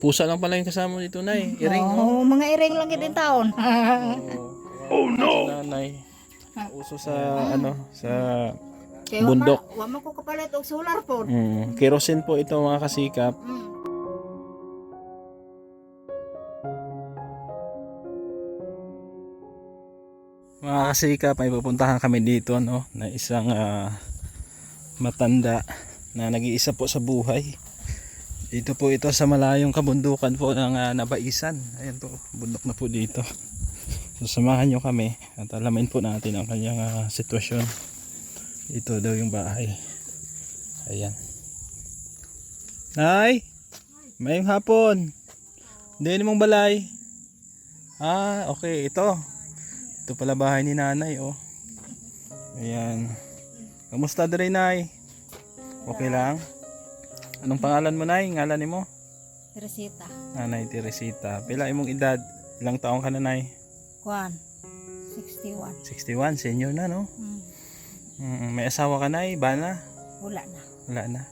Pusa lang pala yung kasama mo dito, Nay. Iring, oh. Oo, mga iring lang din taon. Oh no! Nanay. Uso sa, ano, sa Kaya Bundok. Wa mo ko kapalit og solar po. mm, kerosene po ito mga kasikap. Mm. Mga kasikap, may pupuntahan kami dito, no, na isang ah, matanda na nag-iisa po sa buhay. Dito po ito sa malayong kabundukan po ng ah, Nabaisan. Ayan po, bundok na po dito. So, samahan nyo kami at alamin po natin ang kanyang ah, sitwasyon. Ito daw yung bahay. Ayan. Nay! Mayong hapon. Hindi mong balay. Ah, okay. Ito. Ito pala bahay ni nanay, oh. Ayan. Kamusta dere, nay? Okay lang? Anong pangalan mo, nay? Ngalan ni mo? Teresita. Nanay Teresita. Pila imong edad? Ilang taong ka na, nay? Kwan. 61. 61. Senior na, no? Mm. Mm, may asawa ka, nay? Bana? Wala na. Wala na.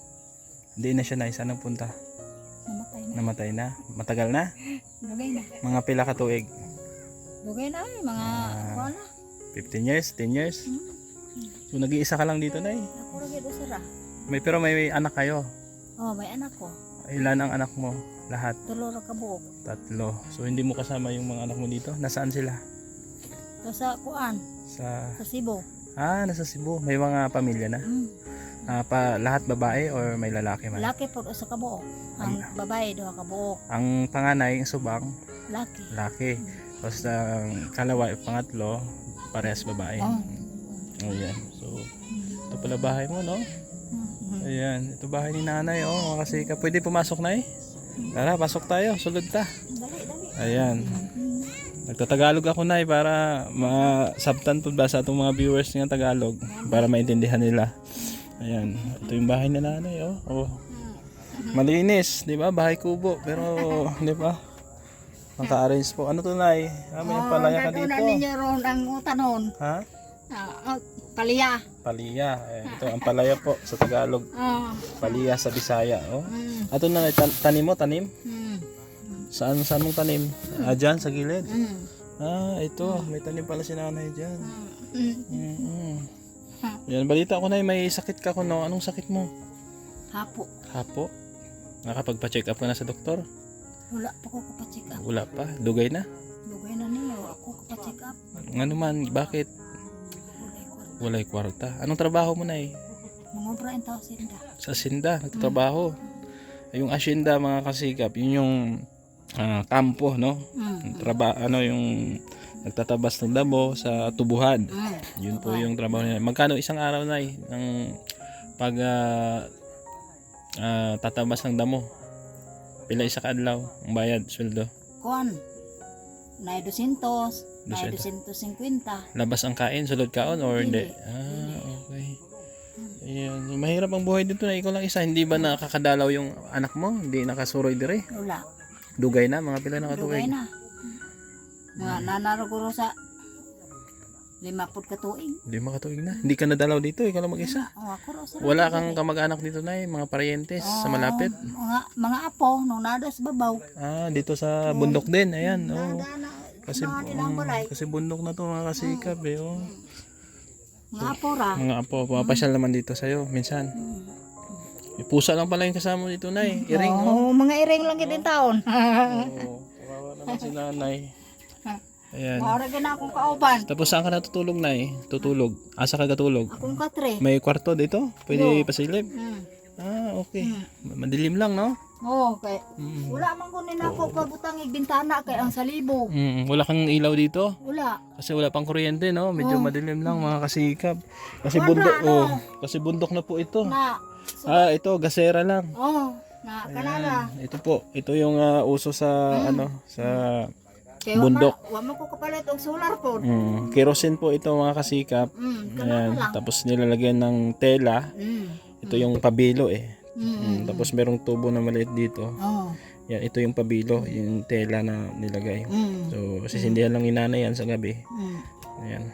Hindi na siya, nay. Saan ang punta? Namatay na. Namatay na? Matagal na? Dugay na. Mga pila ka tuig? Dugay na ay mga kwan na. 15 years? 10 years? Mm. So, nag-iisa ka lang dito, nay? Ako ra gid usara. May, pero may anak kayo. Oh, may anak ko. Ilan ang anak mo? Lahat? Tulo ra ka buok. Tatlo. So hindi mo kasama yung mga anak mo dito? Nasaan sila? To sa kuan, Sa sa Cebu. Ah, nasa Cebu. May mga pamilya na. Mm. Ah, pa lahat babae or may lalaki man? Laki po usa ka buok. Ang babae duha ka buok. Ang panganay, ang subang, Laki. laki. Tapos ang kalawa, pangatlo, parehas babae. Oh. Oh, yan. So, ito pala bahay mo, no? Ayan, ito bahay ni nanay, oh. Mga kasika. Pwede pumasok na eh. Tara, pasok tayo. Sulod ta. Ayan. Nagtatagalog ako na para ma-subtan po ba sa atong mga viewers ng Tagalog para maintindihan nila. Ayan, ito yung bahay ni nanay, oh. oh. Malinis, di ba? Bahay kubo, pero di ba? Naka-arrange po. Ano to, Nay? Ah, may Oh, palaya ka dito. na ninyo ron ang utanon. Ha? Ah, ah, paliya. Paliya. Eh, ito ang palaya po sa Tagalog. Ah. Paliya sa Bisaya, oh. Mm. Ato na, tan- tanim mo, tanim? Mm. Saan, saan mong tanim? Ah, dyan, sa gilid. Mm. Ah, ito. May tanim pala si nanay dyan. Mm. mm Yan, balita ko na may sakit ka ko, no? Anong sakit mo? Hapo. Hapo? Nakapagpa-check up ka na sa doktor? Wala pa ko kapacheck up. Wala pa. Dugay na. Lugay na niyo. Ako kapacheck up. Ano man, bakit? Walay kwarta. Anong trabaho mo na eh? Mga brain tao sinda. Sa Asinda, nagtatrabaho. Yung Asinda, mga kasikap, yun yung ah, kampo, no? Mm. Traba, ano yung nagtatabas ng damo sa tubuhan. Mm. Yun po yung trabaho nila. Magkano isang araw na eh, ng pag ah, ah, tatabas ng damo? Pila isa kadlaw ang bayad, sweldo. Kuan. Nay 200. Nay 250. Labas ang kain, sulod kaon or hindi? Hindi. Ah, okay. Ayan. Mahirap ang buhay dito na ikaw lang isa. Hindi ba nakakadalaw yung anak mo? Hindi nakasuroy dire? Wala. Dugay na, mga pila na Dugay katuig. na. Nga nanaruguro sa lima pud ka tuig. Hindi makatuig na. Hindi ka nadalaw dito, ikaw lang mag-isa. Oh, ako ro sa Wala kang kamag-anak dito na mga parientes sa malapit. mga mga apo nung nada sa babaw. Ah, dito sa bundok din. Ayan, oh. Kasi, um, kasi bundok na to mga kasikap eh. Oh. Mga apo ra. Mga apo, pumapasyal naman dito sa'yo minsan. May pusa lang pala yung kasama dito na eh. Iring, oh. Oh, mga iring lang din taon. Oo, kawawa naman si nanay. Ayan. Mara gina akong kauban. Tapos saan ka natutulog na eh? Tutulog. Asa ka gatulog? Akong katre. May kwarto dito? Pwede pasilip? Hmm. Ah, okay. Madilim lang, no? Oh, kay Mm. wala man kunin ako pabutang bintana kay ang salibo. Mm, wala kang ilaw dito? Wala. Kasi wala pang kuryente, no? Medyo madilim lang, mga kasikap. Kasi bundok, no? oh. Kasi bundok na po ito. Na Ah, ito, gasera lang. oh, na kanala. Ito po, ito yung ah, uso sa, ano, sa Kay Bundok. Wa man ko kapalit og solar po. mm, kerosene po ito, mga kasikap. Mm, Ayan, lang. tapos nilalagyan ng tela. Mm. Ito yung pabilo eh. Mm. Mm, tapos merong tubo na maliit dito. Oh. Yan, ito yung pabilo, yung tela na nilagay. Mm. So, sisindihan lang ni nanay yan sa gabi. Mm. Ayan.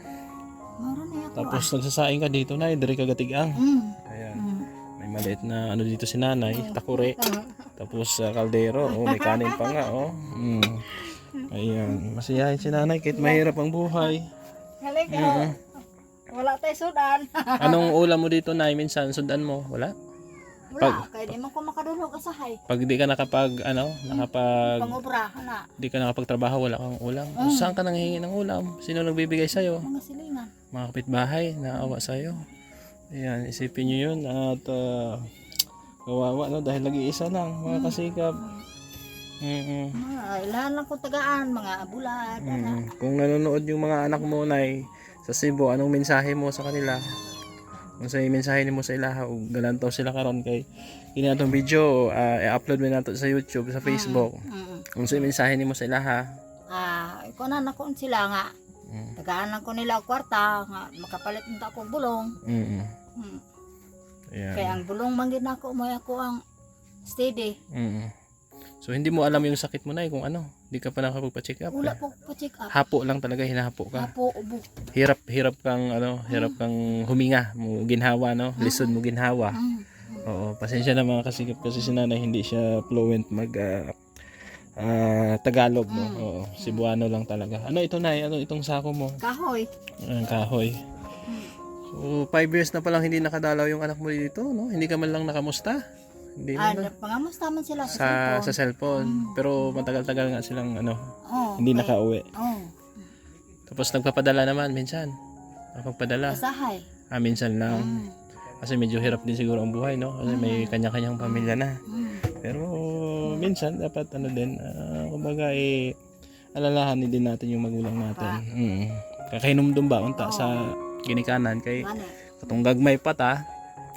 Tapos nagsasaing ka dito na, dire ka gatigang. Mm. Ayan. Mm. May maliit na ano dito si nanay, takure. Ah. Tapos sa kaldero, oh, may kanin pa nga, oh. Mm. Ayan, masiyahin si nanay kahit mahirap ang buhay. Halika. Wala tayo sudan. Anong ulam mo dito, Nay? Minsan, sundan mo? Wala? Wala. Kaya di man ko makadulog asahay. Pag di ka nakapag, ano, nakapag, Pangobra. Hana. di ka nakapagtrabaho, wala kang ulam. Saan ka nanghihingi ng ulam? Sino nagbibigay sa'yo? Mga silingan. Mga kapitbahay, naawa sa'yo. Ayan, isipin nyo yun. At, ah, kawawa, no? Dahil nag-iisa lang, mga kasikap. Mm-mm. Mga ilahan lang ko tagaan. Mga bulad. Mm. Kung nanonood yung mga anak mo, Nay, sa Cebu, anong mensahe mo sa kanila? Kung sa mensahe mo sa ilaha, o galantaw sila karon kay kini atong video, ah, i-upload mo nato sa YouTube, sa Facebook. Mm. Kung sa mensahe nimo sa ilaha, Ah, ikaw na nakon sila nga. Mm. Tagaan lang ko nila kwarta nga makapalit nito ako og bulong. mm Mm. Ayan. Kaya ang bulong manggid nako mo ako ang steady. Mm. So hindi mo alam yung sakit mo na kung ano, hindi ka pa nakapagpa-check up. Wala eh. po pa check up. Hapo lang talaga hinahapo ka. Apo ubo. Hirap hirap kang ano, hirap kang huminga, mo ginhawa no, lisod mo ginhawa. Mm. Oo, pasensya na mga kasikip kasi si nanay hindi siya fluent mag ah, ah, Tagalog no. Oo, Cebuano lang talaga. Ano ito na? Ano itong sako mo? Kahoy. Ang kahoy. So, five years na palang hindi nakadalaw yung anak mo dito, no? Hindi ka man lang nakamusta. Hindi Ah, man. pangamusta man sila sa, Sa, sa cellphone. Pero matagal-tagal nga silang ano, Oh, hindi nakauwi. Oh, Tapos nagpapadala naman minsan. Nakapagpadala. kasahay. Ah, minsan lang. Mm. Kasi medyo hirap din siguro ang buhay, no? Kasi may kanya-kanyang pamilya na. Mm. Pero minsan dapat ano din, ah, kumbaga eh alalahanin din natin yung magulang natin. Mm. Kakainumdum ba unta sa ginikanan kay Gani. katong gagmay pa ta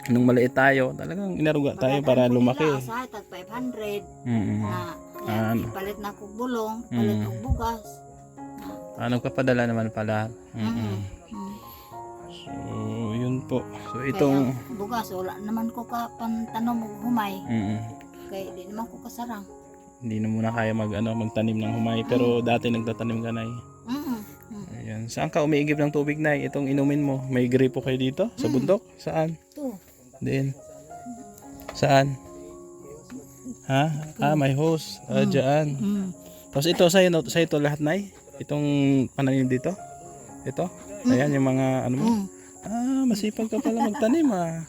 nung maliit tayo, talagang inaruga tayo para lumaki. Asahay tag 500 Mm. na yan, ipalit na kog bulong, palit Mm. og bugas. Ah, nagpapadala naman pala. Mm. Mm. So, yun po. So itong Kaya bugas wala naman ko ka pantanom humay mm, kay di naman ko kasarang. hindi na muna kaya mag ano magtanim ng humay pero dati nagtatanim ka na Mm. Mm. Ayan. Saan ka umiigib ng tubig na itong inumin mo? May gripo kayo dito? Sa bundok? Saan? Din. Saan? Ha? Ah, may hose. Ah, dyan. Mm. Tapos ito, sa'yo, no, sa'yo ito lahat, Nay? Itong pananim dito? Ito? Ayan, yung mga ano mo? Mm. Ah, masipag ka pala magtanim ah.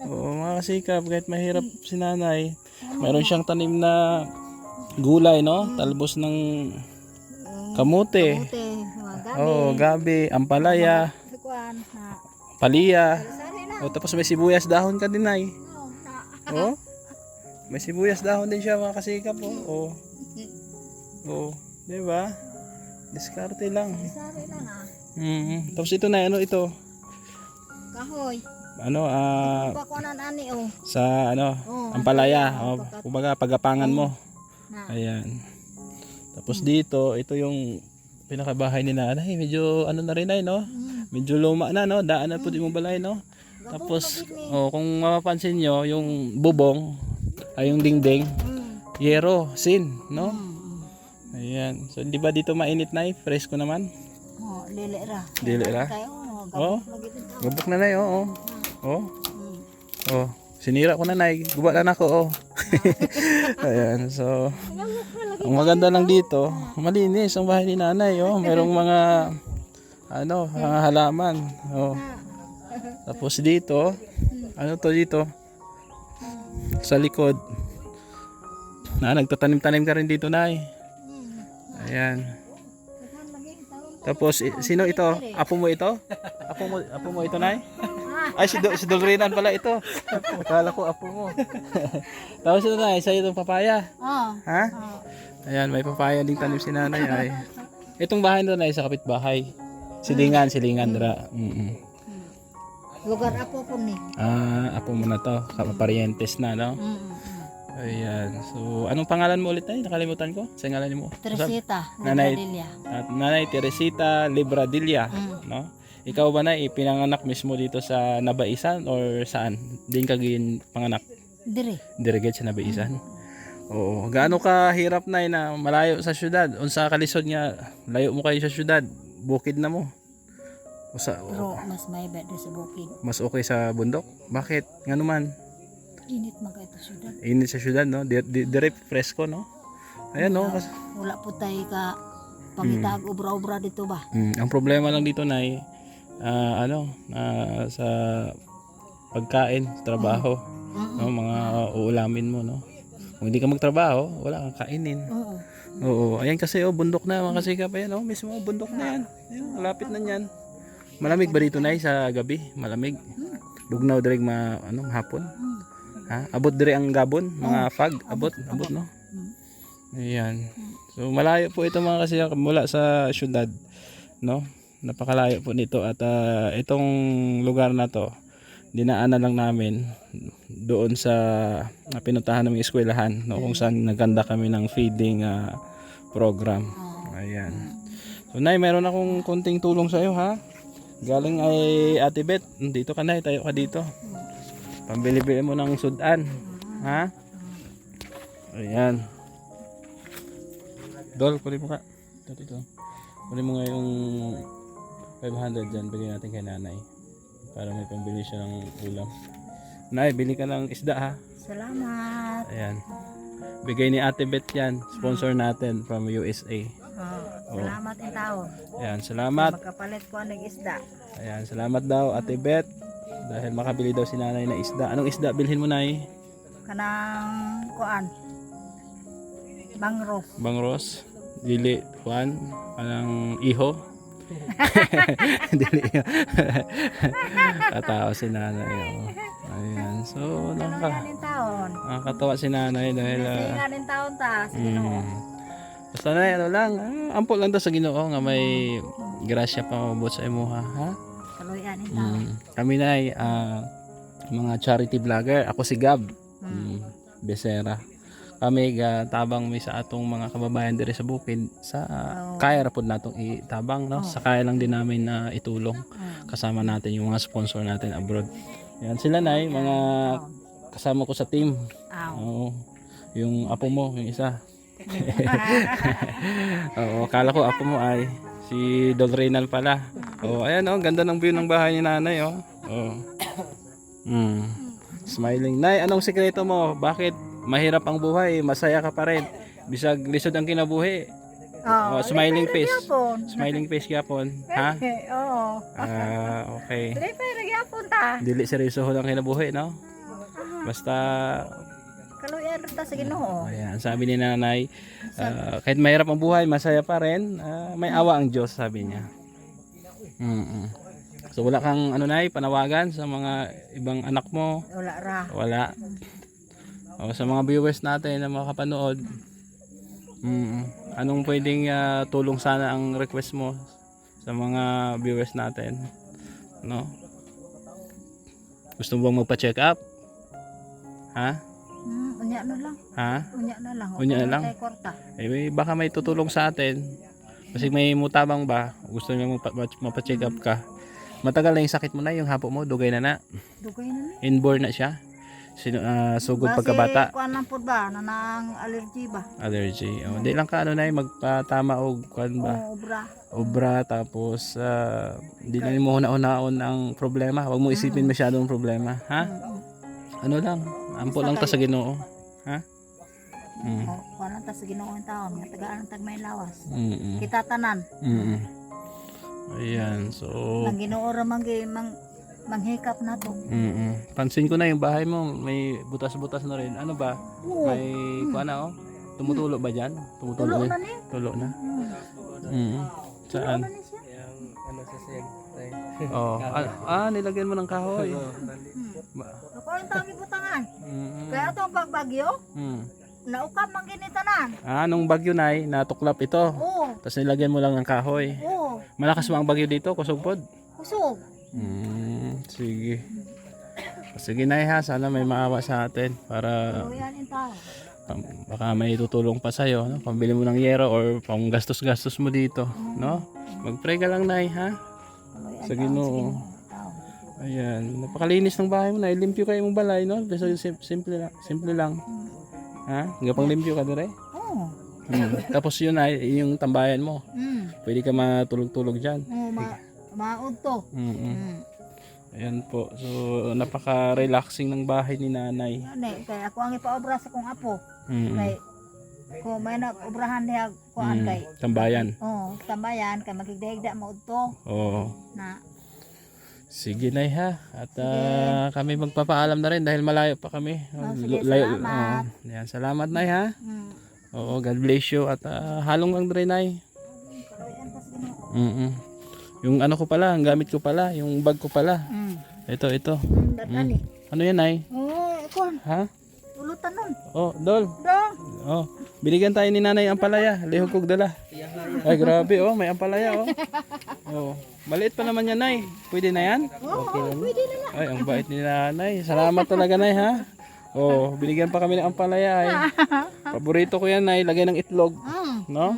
Oo, mga kasikap, kahit mahirap si nanay, mayroon siyang tanim na gulay, no? Talbos ng kamote. Buti, mga gabi. Oh, gabi, ampalaya, paliya. Oh, tapos may sibuyas dahon ka din. Oh, na. Oh. May sibuyas dahon din siya mga kasikap oh. Oh. Oh, 'di ba? Diskarte lang. Sari lang ah. Mm. Tapos ito na ano ito? Kahoy. Ano ah oh. sa ano, Oh, ampalaya. Oh, kumbaga pagapangan mo. Ayan. Tapos dito, ito yung pinakabahay ni nanay. Medyo ano na rin ay, no? Mm. Medyo luma na, no? Daan na po di mo balay, no? Tapos, oh, kung mapapansin nyo, yung bubong, ay yung dingding, Mm. yero, sin, no? Mm. Ayan. So, di ba dito mainit na eh? Fresco naman. Oh, dili ra. Dili ra? Kayo, oh, gabok na na oh. Oh. Oh. Mm. oh. Sinira ko na na Guba na ako, oh. Ayan. So, ang maganda lang dito, malinis ang bahay ni nanay, oh. Merong mga, ano, mga halaman. Oh. Tapos dito, ano to dito? Sa likod. Na, nagtatanim-tanim ka rin dito, nay. Mm. Ayan. Tapos, sino ito? Apo mo ito? Apo mo, apo mo ito, Nay? Ay, si, Do, si Dolrinan pala ito. Akala ko apo mo. Tapos ito, Nay, sa'yo itong papaya. Oh. Ha? Ayan, may papaya ding tanim si nanay. Ay. Itong bahay na, Nay, sa kapitbahay. Silingan, silingan, dra. Mm Lugar apo po ni. Ah, apo mo na to. Kapaparientes na, no? Mm. mm. Ayan. So, anong pangalan mo ulit, Nay? Nakalimutan ko. Sa ngalan mo. Teresita, Nanay. Nanay. At Nanay Teresita Libradilla, Mm. no? Ikaw ba na ipinanganak mismo dito sa Nabaisan or saan? Din ka gin panganak Dire. dirigate sa Nabaisan? Oo. Gaano ka hirap na na malayo sa syudad? Unsa kalisod nga layo mo kayo sa syudad? Bukid na mo. Sa, Pero mas may better sa bukid. mas okay sa bundok? Bakit? Nga naman? Init mga ito syudad. Init sa syudad, no? Di, di, dire fresco, no? Ayan, no? Kas- Wala po tayo ka pangitag obra-obra dito ba? Mm, ang problema lang dito na ano, ah, sa pagkain, sa trabaho, Mm. no? Mga uulamin mo, no? Kung hindi ka magtrabaho, wala kang kainin. Oo. Oo, ayan kasi oh, bundok na mga kasikap. Ayan oh, mismo bundok na yan. Ayan, malapit na yan. Malamig ba dito na sa gabi? Malamig. Dugnaw direk ma ano hapon. Ha? Abot dire ang gabon, mga fag, abot, abot no. Ayan. So malayo po ito mga kasikap mula sa syudad, no? Napakalayo po nito at ah, itong lugar na to dinaanan lang namin doon sa uh, pinuntahan naming eskwelahan no, kung saan naganda kami ng feeding ah, program. Ayan. So Nay, meron akong konting tulong sa iyo ha. Galing ay Ate Bet. Dito ka Nay, tayo ka dito. Pambili-bili mo ng sudan. Ha? Ayan. Dol, kunin mo ka. Ito, dito. Kunin mo nga yung 500 dyan. Bigyan natin kay nanay. Para may pambili siya ng ulam. Nay, bili ka ng isda ha. Salamat. Ayan. Bigay ni Ate Bet yan. Sponsor natin from USA. Oh, salamat in tao. Ayan, salamat. Magkapalit ko ng isda. Ayan, salamat daw Ate Bet. Dahil makabili daw si nanay na isda. Anong isda bilhin mo nay? Kanang kuan. Bangro. Bangros? Dili, Juan? Anong iho? Dili. Katao si nanay. Oh. Ayan. So, nakaka Kanin taon. nakakatawa si nanay dahil ah, Kanin taon ta. Sige no. Mm. Basta na ano lang, ah, ampo lang daw sa Ginoo nga may grasya pa mabot sa imuha, ha? Kaluyan in taon. Mm. Kami na ay ah, mga charity vlogger. Ako si Gab. Mm. Besera. Kami ga tabang mi sa atong mga kababayan diri sa bukid sa Oo. kaya ra pud natong itabang no. Sa kaya lang din namin na itulong Mm. kasama natin yung mga sponsor natin abroad. Yan sila na mga kasama ko sa team. Oo. Yung apo mo, yung isa. Oo, akala ko apo mo ay si Dol Reynal pala. Oh, ayan oh, ganda ng view ng bahay ni nanay oh. Oh. Mm. Smiling. Nay, anong sikreto mo? Bakit mahirap ang buhay, masaya ka pa rin? Bisag lisod ang kinabuhi. Oh, Oh, smiling face. Yapon. Smiling face gyapon, ha? Oo. Ah, okay. Dili pa rin yapon ta. Dili seryoso lang kinabuhi, no? Basta Kaluyan ta sa Ginoo. Ayan, sabi ni nanay, ah, kahit mahirap ang buhay, masaya pa rin, ah, may awa ang Diyos, sabi niya. mm So wala kang ano nay, panawagan sa mga ibang anak mo? Wala ra. Wala. O, sa mga viewers natin na makapanood, mm anong pwedeng ah, tulong sana ang request mo sa mga viewers natin? No? Gusto mo bang magpa-check up? Ha? Hmm, unya na lang. Ha? Unya na lang. Unya na lang? Eh, may, baka may tutulong sa atin. Kasi may mutabang ba? Gusto niya mapa, mapa-check up ka. Matagal na yung sakit mo na, yung hapo mo, dugay na na. Dugay na ni. Inborn na siya. Sino, ah, sugod pagkabata. Kasi kuan lang pud ba nanang allergy ba? Allergy. Oh, Hindi lang ka ano na magpatama o kuan ba? Oo, obra. Obra tapos ah, hindi na mo una-unaon ang problema. Huwag mo isipin masyadong problema, ha? Mm. Ano lang, ampo lang ta sa Ginoo, ha? Mm. Oh, lang ta sa Ginoo ang taon, nga tagaan tag may lawas. Mm. mm, Kita tanan. Mm. Ayan, so Nang Ginoo ra man mang manghikap na to. Mm Pansin ko na yung bahay mo, may butas-butas na rin. Ano ba? Oo. May kuha na oh. Tumutulo ba dyan? Tumutulo Tulo na. ni. Tulo na. Hmm. Mm. Saan? Ano ni siya? Oh, ah, ah, nilagyan mo ng kahoy. Hmm. Ba- Ako ang tawag butangan. Mm. Kaya itong pagbagyo, Mm. naukap man gini tanan. Ah, nung bagyo na natuklap ito. Oo. Tapos nilagyan mo lang ng kahoy. Oo. Malakas ba ang bagyo dito? Kusog-pod? Kusog. Mm, sige. Sige na ha, sana may maawa sa atin para. Pam- baka may tutulong pa sa'yo, no? Pambili mo ng yero or pang gastos-gastos mo dito, no? Mag-pray ka lang, Nay, ha? Sa Ginoo. Ayan, napakalinis ng bahay mo, Nay. Limpyo kayo mong balay, no? Basta sim- simple lang. Simple lang. Ha? Gapang limpyo ka dire? Oo. Hmm. Tapos yun, Nay, yung tambayan mo. Mm. Pwede ka matulog-tulog dyan. Oo, ma maud to. Mm-mm. Mm. Ayan po. So, napaka-relaxing ng bahay ni nanay. Ano eh, kaya ako ang ipaobra sa kong apo. Mm. Kay, kung may nag-obrahan niya, kuan Mm. kay, Tambayan. oh, tambayan, kay magigdaigda mo ito, Oo. na, Sige na ha. At ah, kami magpapaalam na rin dahil malayo pa kami. Oh, sige, Layo- salamat. oo. Yan, salamat na ha. mm, Oo, God bless you. At ah, halong lang rin ay. karoyan pa sa ginoo. Mm Yung ano ko pala, ang gamit ko pala, yung bag ko pala. Mm. Ito, ito. Mm, dadani. Ano yan ay? Oh, kuan, Ha? ulutan nun. Oh, Dol. Dong. Oh, binigyan tayo ni nanay ang palaya. Lihog kog dala. Ay, grabe oh, may ampalaya oh. Oh, maliit pa naman yan, nay. Pwede na yan? Oo, pwede na na. Ay, ang bait ni nanay. Salamat talaga, nay, ha? Oh, binigyan pa kami ng ampalaya, ay. Paborito ko yan, nay. Lagay ng itlog. Mm. No?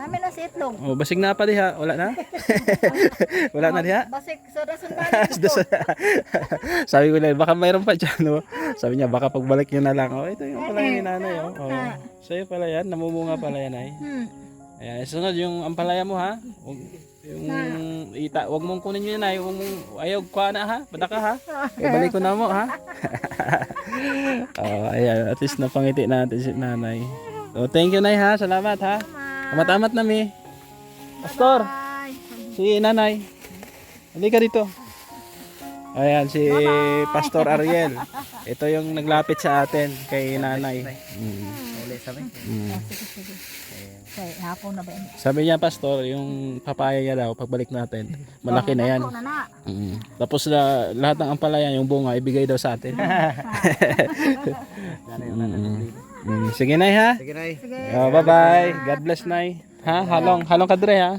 Namin na si itlog. Oh, basig na pa diha. Wala na? Wala na diha? Basik sa rason. Sabi ko na, baka mayroon pa dyan, no? Sabi niya, baka pagbalik niyo na lang. Oh, ito yung ampalaya ni nanay, oh. oh. Sa'yo pala yan. Namumunga pala yan, ay. Hmm. Ayan, sunod yung ampalaya mo, ha? Huwag, yung ita, wag mong kunin yun, ay. Huwag mong, ayaw ko na, ha? Padaka, ha? Ibalik ko na mo, ha? oh, ayan, at least napangiti natin si nanay. So, thank you, nay, ha? Salamat, ha? Kamatamat na, mi. Pastor, si nanay. Halika dito. Ayan, si Pastor Ariel. Ito yung naglapit sa atin kay nanay. Mm. Mm. Sabi niya, Pastor, yung papaya niya daw, pagbalik natin, malaki na yan. Mm. Tapos la, lahat ng ampalaya, yung bunga, ibigay daw sa atin. Mm. Mm. Sige, Nay, ha? Sige, Nay. Oh, bye-bye. God bless, Nay. Ha? Halong, halong kadre, ha?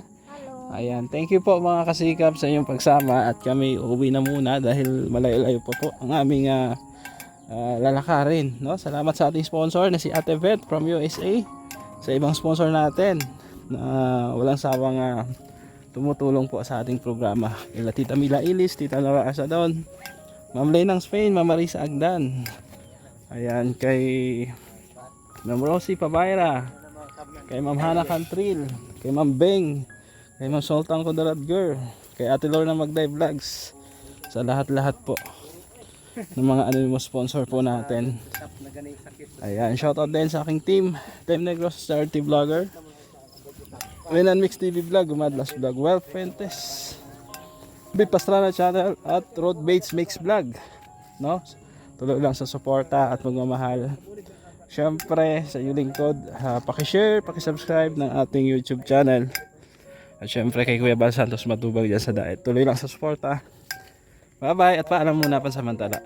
Ayan, thank you po mga kasikap sa inyong pagsama at kami uuwi na muna dahil malayo-layo pa po ang aming ah, ah, lalakarin. No? Salamat sa ating sponsor na si Ate Vet from USA. Sa ibang sponsor natin na walang sawang ah, tumutulong po sa ating programa. Kila Tita Mila Ilis, Tita Nora Asadon, Ma'am Lenang Spain, Ma'am Marisa Agdan. Ayan, kay Ma'am Rosie Pabayra, kay Ma'am Hana Cantril, kay Ma'am Beng, kay Ma'am Sultan Kudarat Girl, kay Ate Lorna Magday Vlogs, sa lahat-lahat po. Ng mga ano mo sponsor po natin. Ayan, shoutout din sa aking team, Team Negros Charity Vlogger, Winan Mix TV Vlog, Umadlas Vlog, Well Fuentes, B Pastrana Channel at Road Bates Mix Vlog. No? Tuloy lang sa suporta at pagmamahal. Siyempre, sa iyong lingkod, uh, pakishare, pakisubscribe ng ating YouTube channel. At syempre kay Kuya Bal Santos matubag dyan sa diet. Tuloy lang sa suporta. Bye bye at paalam muna pansamantala.